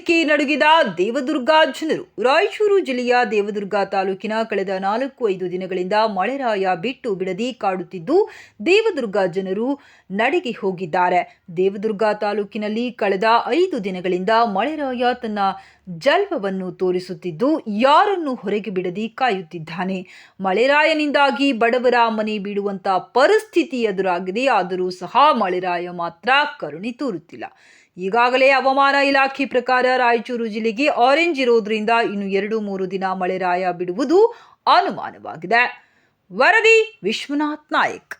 ಭಯಕ್ಕೆ ನಡುಗಿದ ದೇವದುರ್ಗ ಜನರು, ರಾಯಚೂರು ಜಿಲ್ಲೆಯ ದೇವದುರ್ಗ ತಾಲೂಕಿನ ಕಳೆದ ನಾಲ್ಕು ಐದು ದಿನಗಳಿಂದ ಮಳೆರಾಯ ಬಿಟ್ಟು ಬಿಡದಿ ಕಾಡುತ್ತಿದ್ದು, ದೇವದುರ್ಗ ಜನರು ನಡಿಗೆ ಹೋಗಿದ್ದಾರೆ. ದೇವದುರ್ಗ ತಾಲೂಕಿನಲ್ಲಿ ಕಳೆದ ಐದು ದಿನಗಳಿಂದ ಮಳೆರಾಯ ತನ್ನ ಜಲ್ಪವನ್ನು ತೋರಿಸುತ್ತಿದ್ದು ಯಾರನ್ನು ಹೊರಗೆ ಬಿಡದೆ ಕಾಯುತ್ತಿದ್ದಾನೆ. ಮಳೆರಾಯನಿಂದಾಗಿ ಬಡವರ ಮನೆ ಬಿಡುವಂಥ ಪರಿಸ್ಥಿತಿ ಎದುರಾಗಿದೆ. ಆದರೂ ಸಹ ಮಳೆರಾಯ ಮಾತ್ರ ಕರುಣಿ ತೋರುತ್ತಿಲ್ಲ. ಈಗಾಗಲೇ ಹವಾಮಾನ ಇಲಾಖೆ ಪ್ರಕಾರ ರಾಯಚೂರು ಜಿಲ್ಲೆಗೆ ಆರೆಂಜ್ ಇರೋದ್ರಿಂದ ಇನ್ನು ಎರಡು ಮೂರು ದಿನ ಮಳೆರಾಯ ಬಿಡುವುದು ಅನುಮಾನವಾಗಿದೆ. ವರದಿ ವಿಶ್ವನಾಥ್ ನಾಯಕ್.